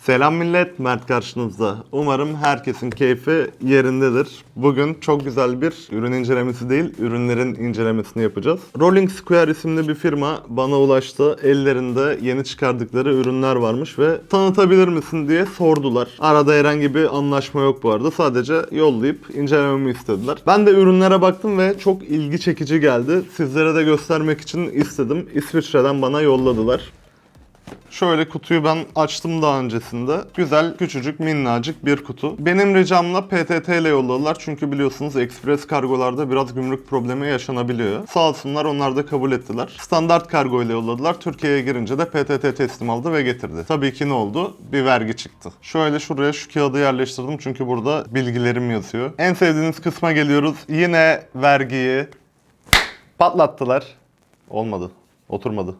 Selam millet, Mert karşınızda. Umarım herkesin keyfi yerindedir. Bugün çok güzel bir ürün incelemesi değil, ürünlerin incelemesini yapacağız. Rolling Square isimli bir firma bana ulaştı. Ellerinde yeni çıkardıkları ürünler varmış ve tanıtabilir misin diye sordular. Arada herhangi bir anlaşma yok bu arada. Sadece yollayıp incelememi istediler. Ben de ürünlere baktım ve çok ilgi çekici geldi. Sizlere de göstermek için istedim. İsviçre'den bana yolladılar. Şöyle kutuyu ben açtım daha öncesinde. Güzel, küçücük, minnacık bir kutu. Benim ricamla PTT ile yolladılar. Çünkü biliyorsunuz ekspres kargolarda biraz gümrük problemi yaşanabiliyor. Sağ olsunlar onlar da kabul ettiler. Standart kargo ile yolladılar. Türkiye'ye girince de PTT teslim aldı ve getirdi. Tabii ki ne oldu? Bir vergi çıktı. Şöyle şuraya şu kağıdı yerleştirdim çünkü burada bilgilerim yazıyor. En sevdiğiniz kısma geliyoruz. Yine vergiyi patlattılar. Olmadı. Oturmadı.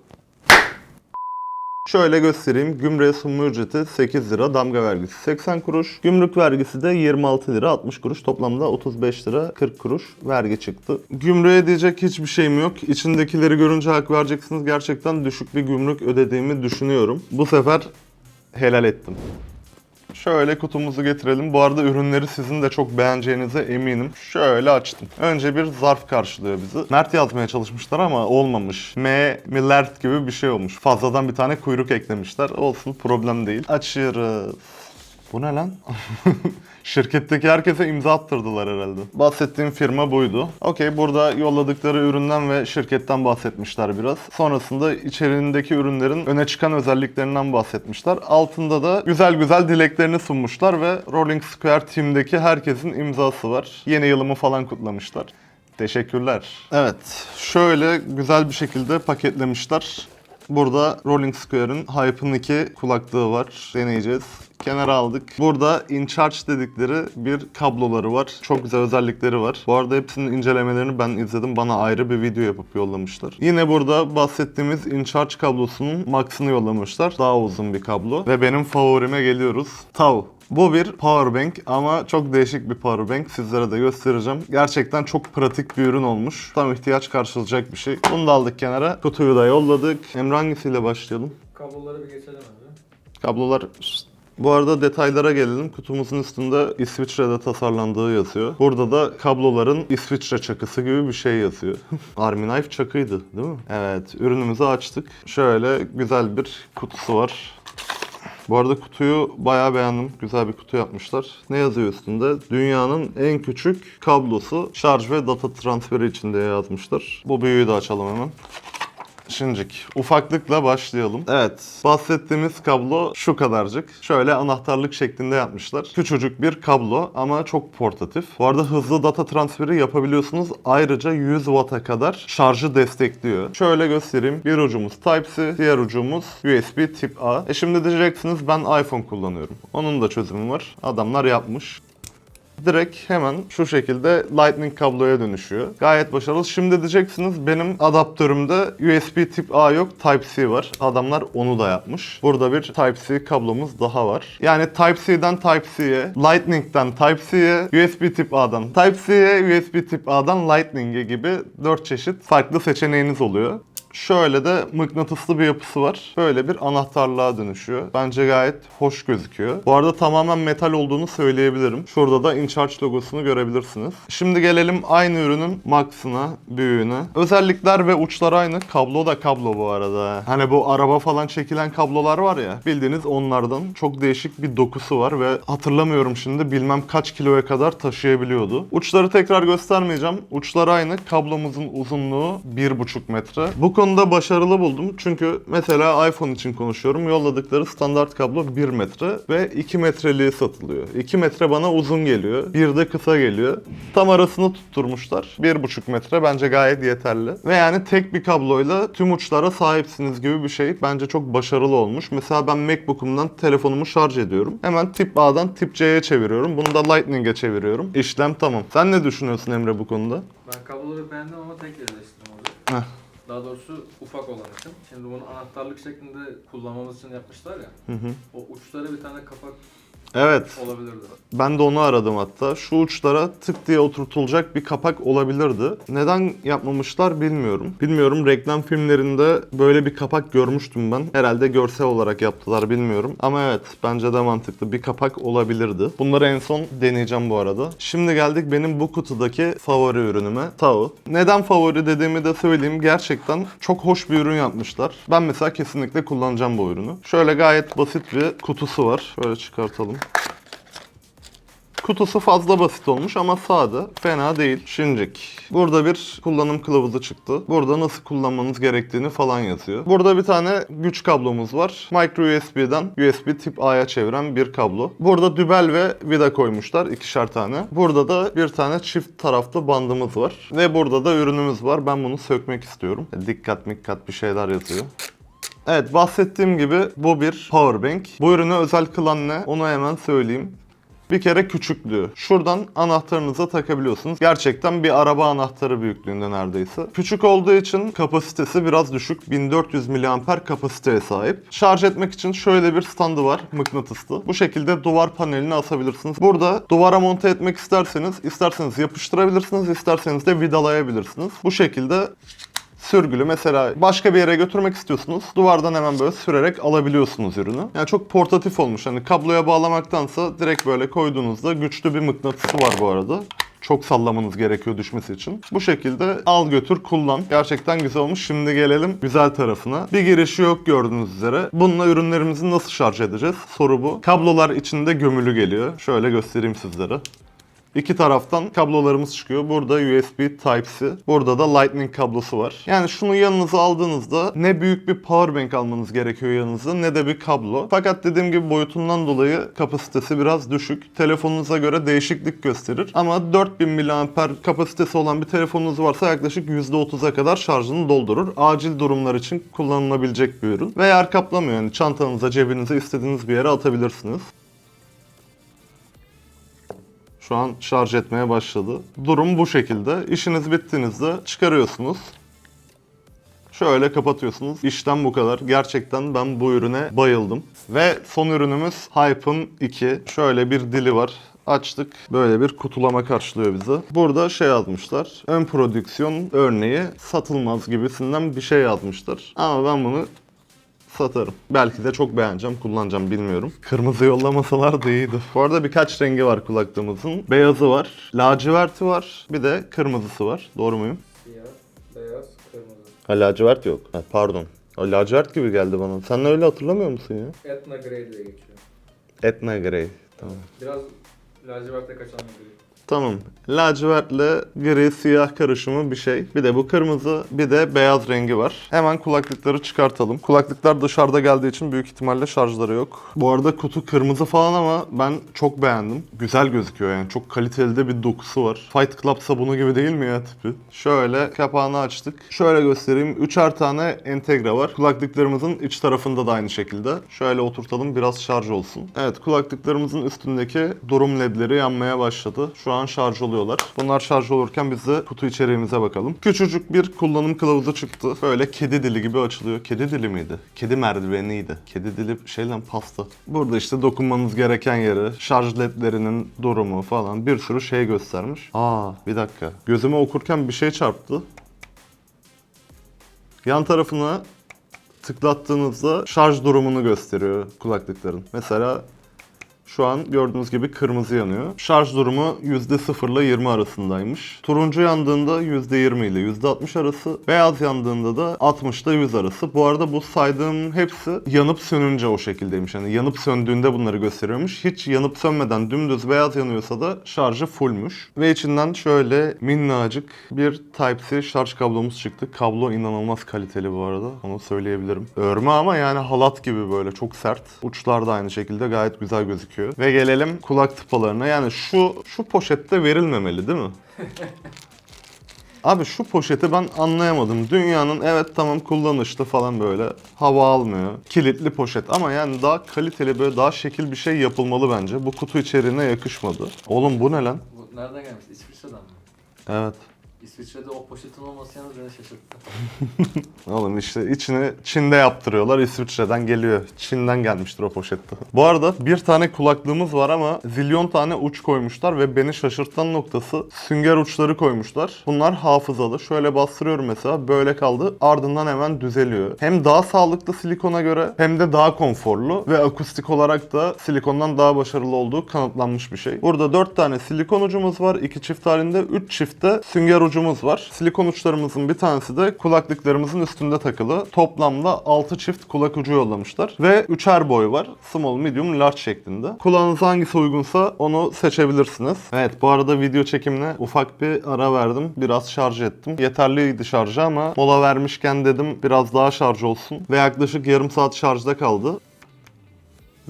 Şöyle göstereyim. Gümrüğe sunma ücreti 8 lira, damga vergisi 80 kuruş, gümrük vergisi de 26 lira 60 kuruş. Toplamda 35 lira 40 kuruş vergi çıktı. Gümrüğe diyecek hiçbir şeyim yok. İçindekileri görünce hak vereceksiniz. Gerçekten düşük bir gümrük ödediğimi düşünüyorum. Bu sefer helal ettim. Şöyle kutumuzu getirelim. Bu arada ürünleri sizin de çok beğeneceğinize eminim. Şöyle açtım. Önce bir zarf karşılıyor bizi. Mert yazmaya çalışmışlar ama olmamış. M, Millert gibi bir şey olmuş. Fazladan bir tane kuyruk eklemişler. Olsun problem değil. Açıyoruz. Bu ne lan? Şirketteki herkese imza attırdılar herhalde. Bahsettiğim firma buydu. Okey burada yolladıkları üründen ve şirketten bahsetmişler biraz. Sonrasında içeriğindeki ürünlerin öne çıkan özelliklerinden bahsetmişler. Altında da güzel güzel dileklerini sunmuşlar ve Rolling Square Team'deki herkesin imzası var. Yeni yılımı falan kutlamışlar. Teşekkürler. Evet, şöyle güzel bir şekilde paketlemişler. Burada Rolling Square'ın Hype'ın 2 kulaklığı var. Deneyeceğiz. Kenara aldık. Burada In Charge dedikleri bir kabloları var. Çok güzel özellikleri var. Bu arada hepsinin incelemelerini ben izledim. Bana ayrı bir video yapıp yollamışlar. Yine burada bahsettiğimiz In Charge kablosunun Max'ını yollamışlar. Daha uzun bir kablo. Ve benim favorime geliyoruz. Tau. Bu bir powerbank ama çok değişik bir powerbank. Sizlere de göstereceğim. Gerçekten çok pratik bir ürün olmuş. Tam ihtiyaç karşılayacak bir şey. Bunu da aldık kenara. Kutuyu da yolladık. Emre hangisiyle başlayalım? Kabloları bir geçelim abi. Kablolar... Bu arada detaylara gelelim. Kutumuzun üstünde İsviçre'de tasarlandığı yazıyor. Burada da kabloların İsviçre çakısı gibi bir şey yazıyor. Army Knife çakıydı değil mi? Evet, ürünümüzü açtık. Şöyle güzel bir kutusu var. Bu arada kutuyu bayağı beğendim. Güzel bir kutu yapmışlar. Ne yazıyor üstünde? Dünyanın en küçük kablosu şarj ve data transferi için diye yazmışlar. Bu büyüğü de açalım hemen. Şimdicik ufaklıkla başlayalım. Evet bahsettiğimiz kablo şu kadarcık. Şöyle anahtarlık şeklinde yapmışlar. Küçücük bir kablo ama çok portatif. Bu arada hızlı data transferi yapabiliyorsunuz. Ayrıca 100 Watt'a kadar şarjı destekliyor. Şöyle göstereyim. Bir ucumuz Type-C, diğer ucumuz USB tip A. E şimdi diyeceksiniz ben iPhone kullanıyorum. Onun da çözümü var. Adamlar yapmış direkt hemen şu şekilde Lightning kabloya dönüşüyor. Gayet başarılı. Şimdi diyeceksiniz benim adaptörümde USB tip A yok, Type-C var. Adamlar onu da yapmış. Burada bir Type-C kablomuz daha var. Yani Type-C'den Type-C'ye, Lightning'den Type-C'ye, USB tip A'dan Type-C'ye, USB tip A'dan Lightning'e gibi 4 çeşit farklı seçeneğiniz oluyor. Şöyle de mıknatıslı bir yapısı var. Böyle bir anahtarlığa dönüşüyor. Bence gayet hoş gözüküyor. Bu arada tamamen metal olduğunu söyleyebilirim. Şurada da InCharge logosunu görebilirsiniz. Şimdi gelelim aynı ürünün Max'ına, büyüğüne. Özellikler ve uçlar aynı. Kablo da kablo bu arada. Hani bu araba falan çekilen kablolar var ya. Bildiğiniz onlardan. Çok değişik bir dokusu var ve hatırlamıyorum şimdi bilmem kaç kiloya kadar taşıyabiliyordu. Uçları tekrar göstermeyeceğim. Uçlar aynı. Kablomuzun uzunluğu 1,5 metre. Bu konuda başarılı buldum. Çünkü mesela iPhone için konuşuyorum. Yolladıkları standart kablo 1 metre ve 2 metreliği satılıyor. 2 metre bana uzun geliyor. Bir de kısa geliyor. Tam arasını tutturmuşlar. 1,5 metre bence gayet yeterli. Ve yani tek bir kabloyla tüm uçlara sahipsiniz gibi bir şey. Bence çok başarılı olmuş. Mesela ben MacBook'umdan telefonumu şarj ediyorum. Hemen tip A'dan tip C'ye çeviriyorum. Bunu da Lightning'e çeviriyorum. İşlem tamam. Sen ne düşünüyorsun Emre bu konuda? Ben kabloları beğendim ama tek yerleştirdim Heh. Daha doğrusu ufak olan için. Şimdi bunu anahtarlık şeklinde kullanmamız için yapmışlar ya. Hı hı. O uçlara bir tane kapak Evet. olabilirdi. Ben de onu aradım hatta. Şu uçlara tık diye oturtulacak bir kapak olabilirdi. Neden yapmamışlar bilmiyorum. Bilmiyorum reklam filmlerinde böyle bir kapak görmüştüm ben. Herhalde görsel olarak yaptılar bilmiyorum. Ama evet bence de mantıklı bir kapak olabilirdi. Bunları en son deneyeceğim bu arada. Şimdi geldik benim bu kutudaki favori ürünüme. Tao. Neden favori dediğimi de söyleyeyim. Gerçekten çok hoş bir ürün yapmışlar. Ben mesela kesinlikle kullanacağım bu ürünü. Şöyle gayet basit bir kutusu var. Şöyle çıkartalım. Kutusu fazla basit olmuş ama sade. Fena değil. Şincik. Burada bir kullanım kılavuzu çıktı. Burada nasıl kullanmanız gerektiğini falan yazıyor. Burada bir tane güç kablomuz var. Micro USB'den USB tip A'ya çeviren bir kablo. Burada dübel ve vida koymuşlar ikişer tane. Burada da bir tane çift taraflı bandımız var. Ve burada da ürünümüz var. Ben bunu sökmek istiyorum. Dikkat mikkat bir şeyler yazıyor. Evet bahsettiğim gibi bu bir powerbank. Bu ürünü özel kılan ne? Onu hemen söyleyeyim. Bir kere küçüklüğü. Şuradan anahtarınıza takabiliyorsunuz. Gerçekten bir araba anahtarı büyüklüğünde neredeyse. Küçük olduğu için kapasitesi biraz düşük. 1400 mAh kapasiteye sahip. Şarj etmek için şöyle bir standı var mıknatıslı. Bu şekilde duvar paneline asabilirsiniz. Burada duvara monte etmek isterseniz isterseniz yapıştırabilirsiniz, isterseniz de vidalayabilirsiniz. Bu şekilde sürgülü mesela başka bir yere götürmek istiyorsunuz. Duvardan hemen böyle sürerek alabiliyorsunuz ürünü. Yani çok portatif olmuş. Hani kabloya bağlamaktansa direkt böyle koyduğunuzda güçlü bir mıknatısı var bu arada. Çok sallamanız gerekiyor düşmesi için. Bu şekilde al götür kullan. Gerçekten güzel olmuş. Şimdi gelelim güzel tarafına. Bir girişi yok gördüğünüz üzere. Bununla ürünlerimizi nasıl şarj edeceğiz? Soru bu. Kablolar içinde gömülü geliyor. Şöyle göstereyim sizlere. İki taraftan kablolarımız çıkıyor. Burada USB Type-C. Burada da Lightning kablosu var. Yani şunu yanınıza aldığınızda ne büyük bir powerbank almanız gerekiyor yanınıza ne de bir kablo. Fakat dediğim gibi boyutundan dolayı kapasitesi biraz düşük. Telefonunuza göre değişiklik gösterir. Ama 4000 mAh kapasitesi olan bir telefonunuz varsa yaklaşık %30'a kadar şarjını doldurur. Acil durumlar için kullanılabilecek bir ürün. Ve yer kaplamıyor. Yani çantanıza, cebinize istediğiniz bir yere atabilirsiniz. Şu an şarj etmeye başladı. Durum bu şekilde. İşiniz bittiğinizde çıkarıyorsunuz. Şöyle kapatıyorsunuz. İşten bu kadar. Gerçekten ben bu ürüne bayıldım. Ve son ürünümüz Hype'ın 2. Şöyle bir dili var. Açtık. Böyle bir kutulama karşılıyor bizi. Burada şey yazmışlar. Ön prodüksiyon örneği satılmaz gibisinden bir şey yazmışlar. Ama ben bunu satarım. Belki de çok beğeneceğim, kullanacağım bilmiyorum. Kırmızı yollamasalar da iyiydi. Bu arada birkaç rengi var kulaklığımızın. Beyazı var, laciverti var, bir de kırmızısı var. Doğru muyum? Siyah, beyaz, kırmızı. Ha lacivert yok. Ha, pardon. O lacivert gibi geldi bana. Sen öyle hatırlamıyor musun ya? Etna Grey diye geçiyor. Etna Grey. Tamam. Biraz laciverte kaçan bir gri. Tamam. Lacivertle gri siyah karışımı bir şey. Bir de bu kırmızı, bir de beyaz rengi var. Hemen kulaklıkları çıkartalım. Kulaklıklar dışarıda geldiği için büyük ihtimalle şarjları yok. Bu arada kutu kırmızı falan ama ben çok beğendim. Güzel gözüküyor yani. Çok kaliteli de bir dokusu var. Fight Club sabunu gibi değil mi ya tipi? Şöyle kapağını açtık. Şöyle göstereyim. Üçer tane entegre var. Kulaklıklarımızın iç tarafında da aynı şekilde. Şöyle oturtalım biraz şarj olsun. Evet kulaklıklarımızın üstündeki durum ledleri yanmaya başladı. Şu an şarj oluyorlar. Bunlar şarj olurken biz de kutu içeriğimize bakalım. Küçücük bir kullanım kılavuzu çıktı. Böyle kedi dili gibi açılıyor. Kedi dili miydi? Kedi merdiveniydi. Kedi dili şeyle pasta. Burada işte dokunmanız gereken yeri, şarj ledlerinin durumu falan bir sürü şey göstermiş. Aa bir dakika. Gözüme okurken bir şey çarptı. Yan tarafına tıklattığınızda şarj durumunu gösteriyor kulaklıkların. Mesela şu an gördüğünüz gibi kırmızı yanıyor. Şarj durumu %0 ile 20 arasındaymış. Turuncu yandığında %20 ile %60 arası. Beyaz yandığında da 60 ile 100 arası. Bu arada bu saydığım hepsi yanıp sönünce o şekildeymiş. Yani yanıp söndüğünde bunları gösteriyormuş. Hiç yanıp sönmeden dümdüz beyaz yanıyorsa da şarjı fullmuş. Ve içinden şöyle minnacık bir Type-C şarj kablomuz çıktı. Kablo inanılmaz kaliteli bu arada. Onu söyleyebilirim. Örme ama yani halat gibi böyle çok sert. Uçlar da aynı şekilde gayet güzel gözüküyor. Ve gelelim kulak tıpalarına. Yani şu şu poşette verilmemeli değil mi? Abi şu poşeti ben anlayamadım. Dünyanın evet tamam kullanışlı falan böyle hava almıyor. Kilitli poşet ama yani daha kaliteli böyle daha şekil bir şey yapılmalı bence. Bu kutu içeriğine yakışmadı. Oğlum bu ne lan? Bu nereden gelmiş? İsviçre'den mi? Evet. İsviçre'de o poşetin olması yalnız beni şaşırttı. Oğlum işte içini Çin'de yaptırıyorlar. İsviçre'den geliyor. Çin'den gelmiştir o poşette. Bu arada bir tane kulaklığımız var ama zilyon tane uç koymuşlar ve beni şaşırtan noktası sünger uçları koymuşlar. Bunlar hafızalı. Şöyle bastırıyorum mesela böyle kaldı. Ardından hemen düzeliyor. Hem daha sağlıklı silikona göre hem de daha konforlu ve akustik olarak da silikondan daha başarılı olduğu kanıtlanmış bir şey. Burada 4 tane silikon ucumuz var. 2 çift halinde 3 çiftte sünger ucumuz var. Silikon uçlarımızın bir tanesi de kulaklıklarımızın üstünde takılı. Toplamda 6 çift kulak ucu yollamışlar. Ve 3'er boy var. Small, medium, large şeklinde. Kulağınıza hangisi uygunsa onu seçebilirsiniz. Evet bu arada video çekimine ufak bir ara verdim. Biraz şarj ettim. Yeterliydi şarjı ama mola vermişken dedim biraz daha şarj olsun. Ve yaklaşık yarım saat şarjda kaldı.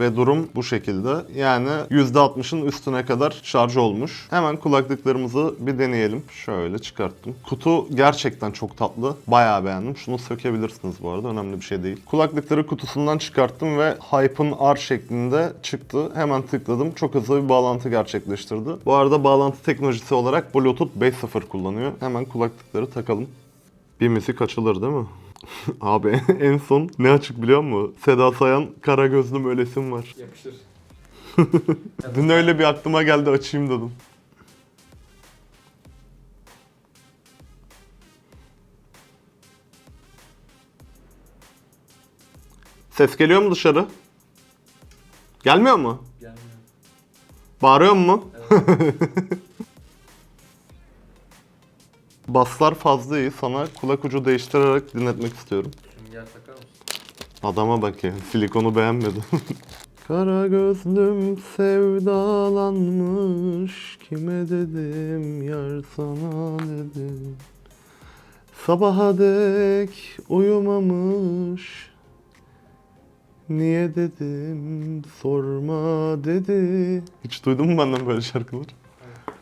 Ve durum bu şekilde. Yani %60'ın üstüne kadar şarj olmuş. Hemen kulaklıklarımızı bir deneyelim. Şöyle çıkarttım. Kutu gerçekten çok tatlı. Bayağı beğendim. Şunu sökebilirsiniz bu arada. Önemli bir şey değil. Kulaklıkları kutusundan çıkarttım ve Hype'ın R şeklinde çıktı. Hemen tıkladım. Çok hızlı bir bağlantı gerçekleştirdi. Bu arada bağlantı teknolojisi olarak Bluetooth 5.0 kullanıyor. Hemen kulaklıkları takalım. Bir müzik açılır değil mi? Abi en son ne açık biliyor musun? Seda Sayan Kara Gözlüm Ölesim var. Yapıştır. Dün öyle bir aklıma geldi açayım dedim. Ses geliyor mu dışarı? Gelmiyor mu? Gelmiyor. Bağırıyor mu? Evet. Baslar fazla iyi. Sana kulak ucu değiştirerek dinletmek istiyorum. Sünger takar mısın? Adama bak ya. Silikonu beğenmedi. Kara gözlüm sevdalanmış Kime dedim yar sana dedim Sabaha dek uyumamış Niye dedim sorma dedi Hiç duydun mu benden böyle şarkılar?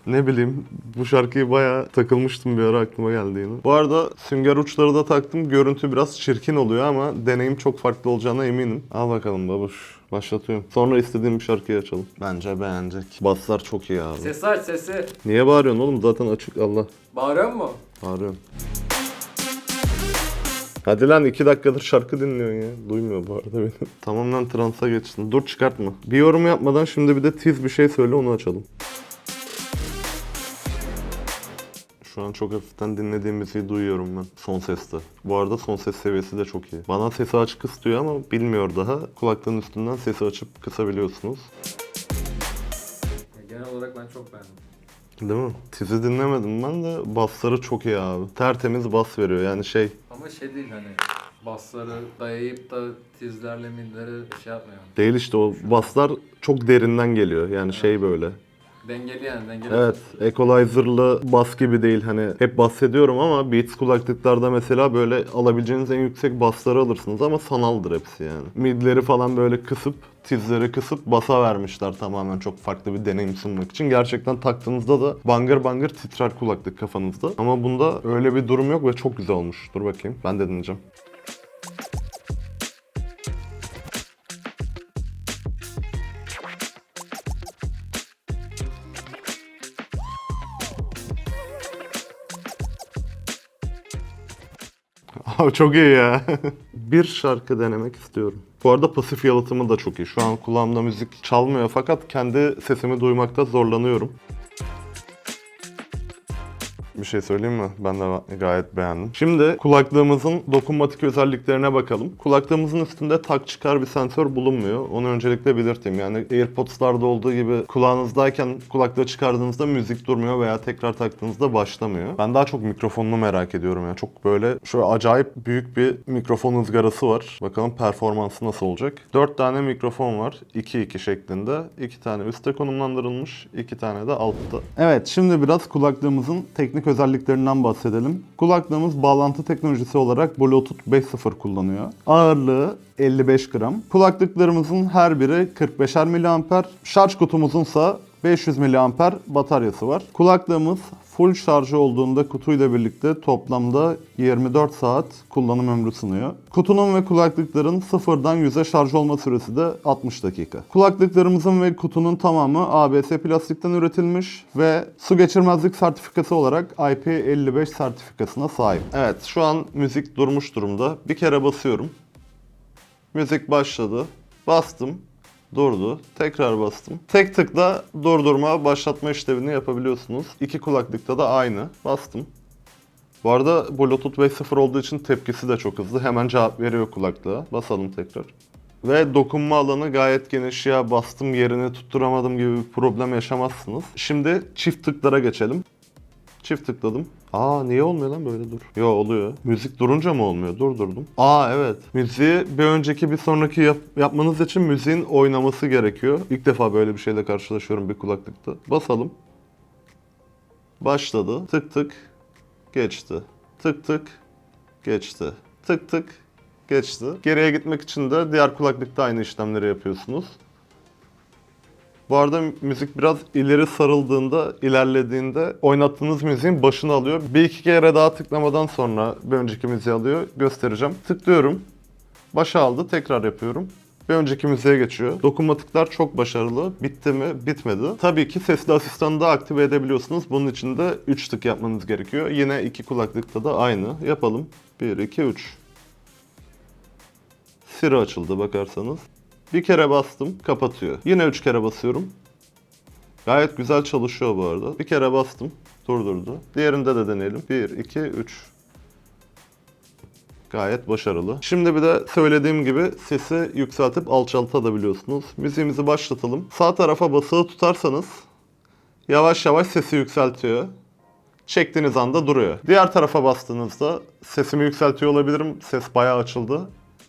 Ne bileyim bu şarkıyı bayağı takılmıştım bir ara aklıma geldi yine. Bu arada sünger uçları da taktım. Görüntü biraz çirkin oluyor ama deneyim çok farklı olacağına eminim. Al bakalım babuş. Başlatıyorum. Sonra istediğim bir şarkıyı açalım. Bence beğenecek. Basslar çok iyi abi. Sesi aç sesi. Niye bağırıyorsun oğlum? Zaten açık Allah. Bağırıyor mu? Bağırıyorum. Hadi lan iki dakikadır şarkı dinliyorsun ya. Duymuyor bu arada beni. tamam lan transa geçtin. Dur çıkartma. Bir yorum yapmadan şimdi bir de tiz bir şey söyle onu açalım. Şu an çok hafiften dinlediğim müziği duyuyorum ben son seste. Bu arada son ses seviyesi de çok iyi. Bana sesi açık istiyor ama bilmiyor daha. Kulaklığın üstünden sesi açıp kısabiliyorsunuz. Genel olarak ben çok beğendim. Değil mi? Tizi dinlemedim ben de bassları çok iyi abi. Tertemiz bas veriyor yani şey Ama şey değil hani basları dayayıp da tizlerle milleri şey yapmıyor. Değil işte o baslar çok derinden geliyor. Yani şey böyle. Dengeli yani dengeli. Evet, equalizer'lı bas gibi değil. Hani hep bahsediyorum ama Beats kulaklıklarda mesela böyle alabileceğiniz en yüksek basları alırsınız ama sanaldır hepsi yani. Midleri falan böyle kısıp, tizleri kısıp basa vermişler tamamen çok farklı bir deneyim sunmak için. Gerçekten taktığınızda da bangır bangır titrer kulaklık kafanızda. Ama bunda öyle bir durum yok ve çok güzel olmuş. Dur bakayım, ben de dinleyeceğim. Abi çok iyi ya. bir şarkı denemek istiyorum. Bu arada pasif yalıtımı da çok iyi. Şu an kulağımda müzik çalmıyor fakat kendi sesimi duymakta zorlanıyorum. Bir şey söyleyeyim mi? Ben de gayet beğendim. Şimdi kulaklığımızın dokunmatik özelliklerine bakalım. Kulaklığımızın üstünde tak çıkar bir sensör bulunmuyor. Onu öncelikle belirteyim. Yani AirPods'larda olduğu gibi kulağınızdayken kulaklığı çıkardığınızda müzik durmuyor veya tekrar taktığınızda başlamıyor. Ben daha çok mikrofonunu merak ediyorum. Yani çok böyle şöyle acayip büyük bir mikrofon ızgarası var. Bakalım performansı nasıl olacak. 4 tane mikrofon var. 2-2 şeklinde. 2 tane üstte konumlandırılmış. 2 tane de altta. Evet şimdi biraz kulaklığımızın teknik özelliklerinden bahsedelim. Kulaklığımız bağlantı teknolojisi olarak Bluetooth 5.0 kullanıyor. Ağırlığı 55 gram. Kulaklıklarımızın her biri 45'er mAh. Şarj kutumuzunsa 500 mAh bataryası var. Kulaklığımız Full şarjı olduğunda kutuyla birlikte toplamda 24 saat kullanım ömrü sunuyor. Kutunun ve kulaklıkların sıfırdan 100'e şarj olma süresi de 60 dakika. Kulaklıklarımızın ve kutunun tamamı ABS plastikten üretilmiş ve su geçirmezlik sertifikası olarak IP55 sertifikasına sahip. Evet şu an müzik durmuş durumda. Bir kere basıyorum. Müzik başladı. Bastım. Durdu. Tekrar bastım. Tek tıkla durdurma, başlatma işlevini yapabiliyorsunuz. İki kulaklıkta da aynı. Bastım. Bu arada Bluetooth 5.0 olduğu için tepkisi de çok hızlı. Hemen cevap veriyor kulaklığa. Basalım tekrar. Ve dokunma alanı gayet geniş. Ya bastım yerini tutturamadım gibi bir problem yaşamazsınız. Şimdi çift tıklara geçelim. Çift tıkladım. Aa niye olmuyor lan böyle dur. Yo oluyor. Müzik durunca mı olmuyor? Durdurdum. Aa evet. Müziği bir önceki bir sonraki yap- yapmanız için müziğin oynaması gerekiyor. İlk defa böyle bir şeyle karşılaşıyorum bir kulaklıkta. Basalım. Başladı. Tık tık. Geçti. Tık tık. Geçti. Tık tık. Geçti. Geriye gitmek için de diğer kulaklıkta aynı işlemleri yapıyorsunuz. Bu arada müzik biraz ileri sarıldığında, ilerlediğinde oynattığınız müziğin başını alıyor. Bir iki kere daha tıklamadan sonra bir önceki müziği alıyor. Göstereceğim. Tıklıyorum. Başa aldı. Tekrar yapıyorum. Bir önceki müziğe geçiyor. Dokunmatikler çok başarılı. Bitti mi? Bitmedi. Tabii ki sesli asistanı da aktive edebiliyorsunuz. Bunun için de 3 tık yapmanız gerekiyor. Yine iki kulaklıkta da aynı. Yapalım. 1, 2, 3. Siri açıldı bakarsanız. Bir kere bastım, kapatıyor. Yine üç kere basıyorum. Gayet güzel çalışıyor bu arada. Bir kere bastım, durdurdu. Diğerinde de deneyelim. 1, 2, 3. Gayet başarılı. Şimdi bir de söylediğim gibi sesi yükseltip alçaltabiliyorsunuz. Müziğimizi başlatalım. Sağ tarafa basılı tutarsanız yavaş yavaş sesi yükseltiyor. Çektiğiniz anda duruyor. Diğer tarafa bastığınızda sesimi yükseltiyor olabilirim. Ses bayağı açıldı.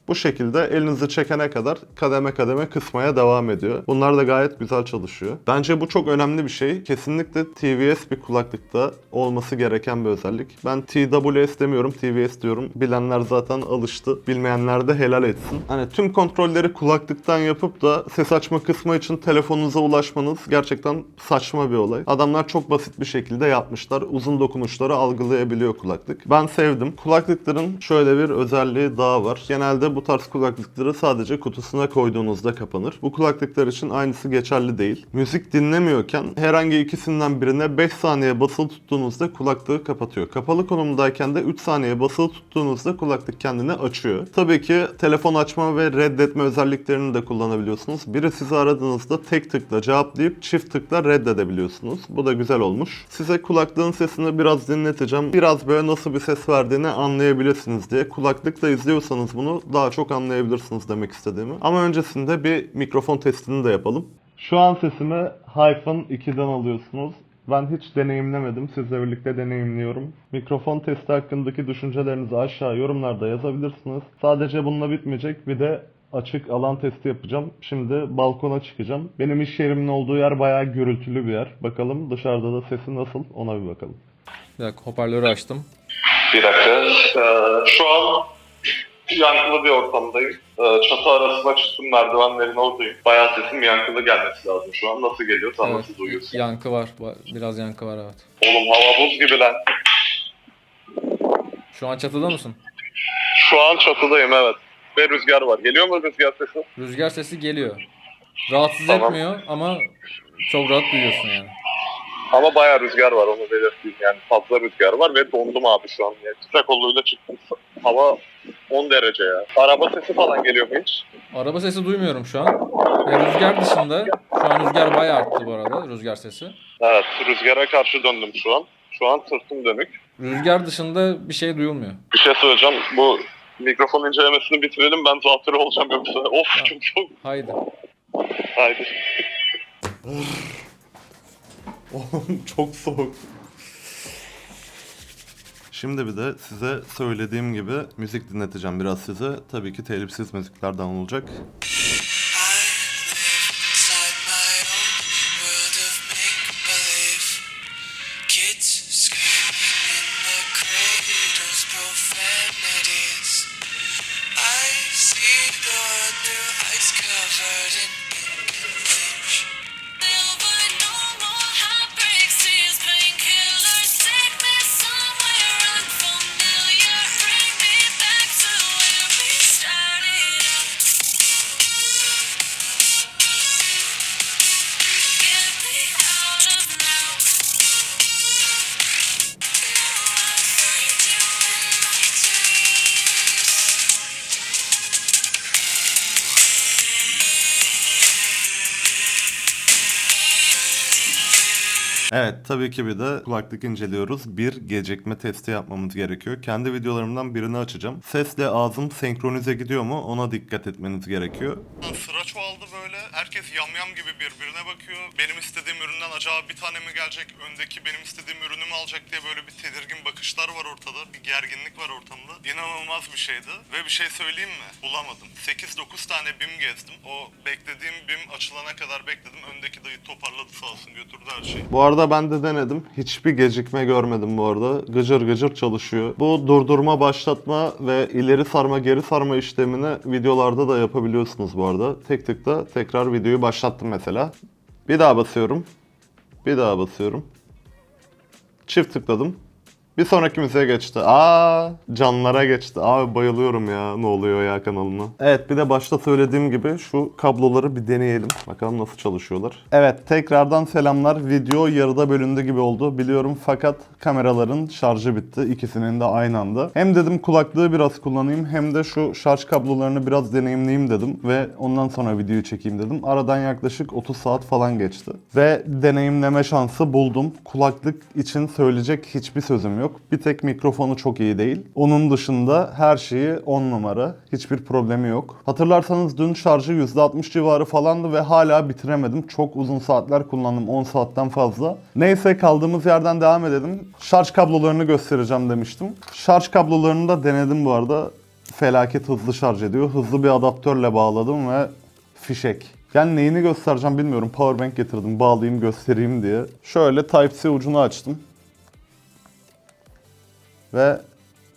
Bu şekilde elinizi çekene kadar kademe kademe kısmaya devam ediyor. Bunlar da gayet güzel çalışıyor. Bence bu çok önemli bir şey. Kesinlikle TVS bir kulaklıkta olması gereken bir özellik. Ben TWS demiyorum, TVS diyorum. Bilenler zaten alıştı. Bilmeyenler de helal etsin. Hani tüm kontrolleri kulaklıktan yapıp da ses açma kısmı için telefonunuza ulaşmanız gerçekten saçma bir olay. Adamlar çok basit bir şekilde yapmışlar. Uzun dokunuşları algılayabiliyor kulaklık. Ben sevdim. Kulaklıkların şöyle bir özelliği daha var. Genelde bu tarz kulaklıkları sadece kutusuna koyduğunuzda kapanır. Bu kulaklıklar için aynısı geçerli değil. Müzik dinlemiyorken herhangi ikisinden birine 5 saniye basılı tuttuğunuzda kulaklığı kapatıyor. Kapalı konumdayken de 3 saniye basılı tuttuğunuzda kulaklık kendini açıyor. Tabii ki telefon açma ve reddetme özelliklerini de kullanabiliyorsunuz. Biri sizi aradığınızda tek tıkla cevaplayıp çift tıkla reddedebiliyorsunuz. Bu da güzel olmuş. Size kulaklığın sesini biraz dinleteceğim. Biraz böyle nasıl bir ses verdiğini anlayabilirsiniz diye. Kulaklıkla izliyorsanız bunu daha çok anlayabilirsiniz demek istediğimi. Ama öncesinde bir mikrofon testini de yapalım. Şu an sesimi Hyphen 2'den alıyorsunuz. Ben hiç deneyimlemedim. Sizle birlikte deneyimliyorum. Mikrofon testi hakkındaki düşüncelerinizi aşağı yorumlarda yazabilirsiniz. Sadece bununla bitmeyecek. Bir de açık alan testi yapacağım. Şimdi balkona çıkacağım. Benim iş yerimin olduğu yer bayağı gürültülü bir yer. Bakalım dışarıda da sesi nasıl ona bir bakalım. Bir dakika hoparlörü açtım. Bir dakika. Ee, şu an yankılı bir ortamdayım. Ee, çatı arasına çıktım merdivenlerin oradayım. Bayağı sesim yankılı gelmesi lazım. Şu an nasıl geliyor? Tam nasıl duyuyorsun? Yankı var. Biraz yankı var evet. Oğlum hava buz gibi lan. Şu an çatıda mısın? Şu an çatıdayım evet. Ve rüzgar var. Geliyor mu rüzgar sesi? Rüzgar sesi geliyor. Rahatsız Tamam. etmiyor ama çok rahat duyuyorsun yani. Ama bayağı rüzgar var onu belirteyim. Yani fazla rüzgar var ve dondum abi şu an. Yani kısa kolluyla çıktım. Hava 10 derece ya. Araba sesi falan geliyor mu hiç? Araba sesi duymuyorum şu an. Ve rüzgar dışında, şu an rüzgar bayağı arttı bu arada rüzgar sesi. Evet rüzgara karşı döndüm şu an. Şu an sırtım dönük. Rüzgar dışında bir şey duyulmuyor. Bir şey söyleyeceğim. Bu mikrofon incelemesini bitirelim. Ben zatürre olacağım yoksa. Of çok çok. Haydi. Haydi. Oğlum çok soğuk. Şimdi bir de size söylediğim gibi müzik dinleteceğim biraz size. Tabii ki telifsiz müziklerden olacak. Kids screaming in the cradles, Evet tabii ki bir de kulaklık inceliyoruz. Bir gecikme testi yapmamız gerekiyor. Kendi videolarımdan birini açacağım. Sesle ağzım senkronize gidiyor mu ona dikkat etmeniz gerekiyor. Sıra çoğaldı böyle. Herkes yamyam gibi birbirine bakıyor. Benim istediğim üründen acaba bir tane mi gelecek? Öndeki benim istediğim ürünü mü alacak diye böyle bir tedirgin bakışlar var ortada. Bir gerginlik var ortamda. İnanılmaz bir şeydi. Ve bir şey söyleyeyim mi? Bulamadım. 8-9 tane BİM gezdim. O beklediğim BİM açılana kadar bekledim. Öndeki dayı toparladı sağ olsun götürdü her şeyi. Bu arada ben de denedim. Hiçbir gecikme görmedim bu arada. Gıcır gıcır çalışıyor. Bu durdurma, başlatma ve ileri sarma, geri sarma işlemini videolarda da yapabiliyorsunuz bu arada. Tek tıkla tekrar videoyu başlattım mesela. Bir daha basıyorum. Bir daha basıyorum. Çift tıkladım. Bir sonraki müziğe geçti. Aa, canlara geçti. Abi bayılıyorum ya ne oluyor ya kanalına. Evet bir de başta söylediğim gibi şu kabloları bir deneyelim. Bakalım nasıl çalışıyorlar. Evet tekrardan selamlar. Video yarıda bölündü gibi oldu biliyorum fakat kameraların şarjı bitti. İkisinin de aynı anda. Hem dedim kulaklığı biraz kullanayım hem de şu şarj kablolarını biraz deneyimleyeyim dedim. Ve ondan sonra videoyu çekeyim dedim. Aradan yaklaşık 30 saat falan geçti. Ve deneyimleme şansı buldum. Kulaklık için söyleyecek hiçbir sözüm yok. Bir tek mikrofonu çok iyi değil. Onun dışında her şeyi 10 numara. Hiçbir problemi yok. Hatırlarsanız dün şarjı %60 civarı falandı ve hala bitiremedim. Çok uzun saatler kullandım. 10 saatten fazla. Neyse kaldığımız yerden devam edelim. Şarj kablolarını göstereceğim demiştim. Şarj kablolarını da denedim bu arada. Felaket hızlı şarj ediyor. Hızlı bir adaptörle bağladım ve fişek. Yani neyini göstereceğim bilmiyorum. Powerbank getirdim. Bağlayayım göstereyim diye. Şöyle Type-C ucunu açtım ve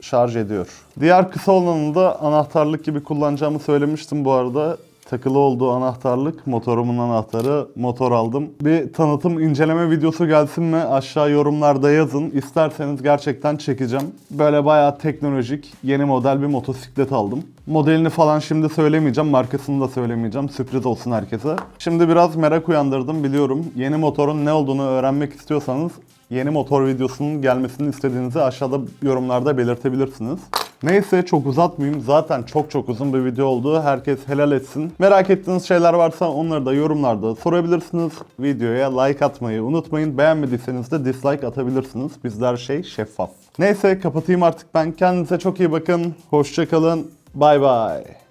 şarj ediyor. Diğer kısa olanını da anahtarlık gibi kullanacağımı söylemiştim bu arada. Takılı olduğu anahtarlık, motorumun anahtarı, motor aldım. Bir tanıtım inceleme videosu gelsin mi aşağı yorumlarda yazın. İsterseniz gerçekten çekeceğim. Böyle bayağı teknolojik, yeni model bir motosiklet aldım. Modelini falan şimdi söylemeyeceğim, markasını da söylemeyeceğim. Sürpriz olsun herkese. Şimdi biraz merak uyandırdım biliyorum. Yeni motorun ne olduğunu öğrenmek istiyorsanız yeni motor videosunun gelmesini istediğinizi aşağıda yorumlarda belirtebilirsiniz. Neyse çok uzatmayayım. Zaten çok çok uzun bir video oldu. Herkes helal etsin. Merak ettiğiniz şeyler varsa onları da yorumlarda sorabilirsiniz. Videoya like atmayı unutmayın. Beğenmediyseniz de dislike atabilirsiniz. Bizde her şey şeffaf. Neyse kapatayım artık ben. Kendinize çok iyi bakın. Hoşçakalın. Bay bay.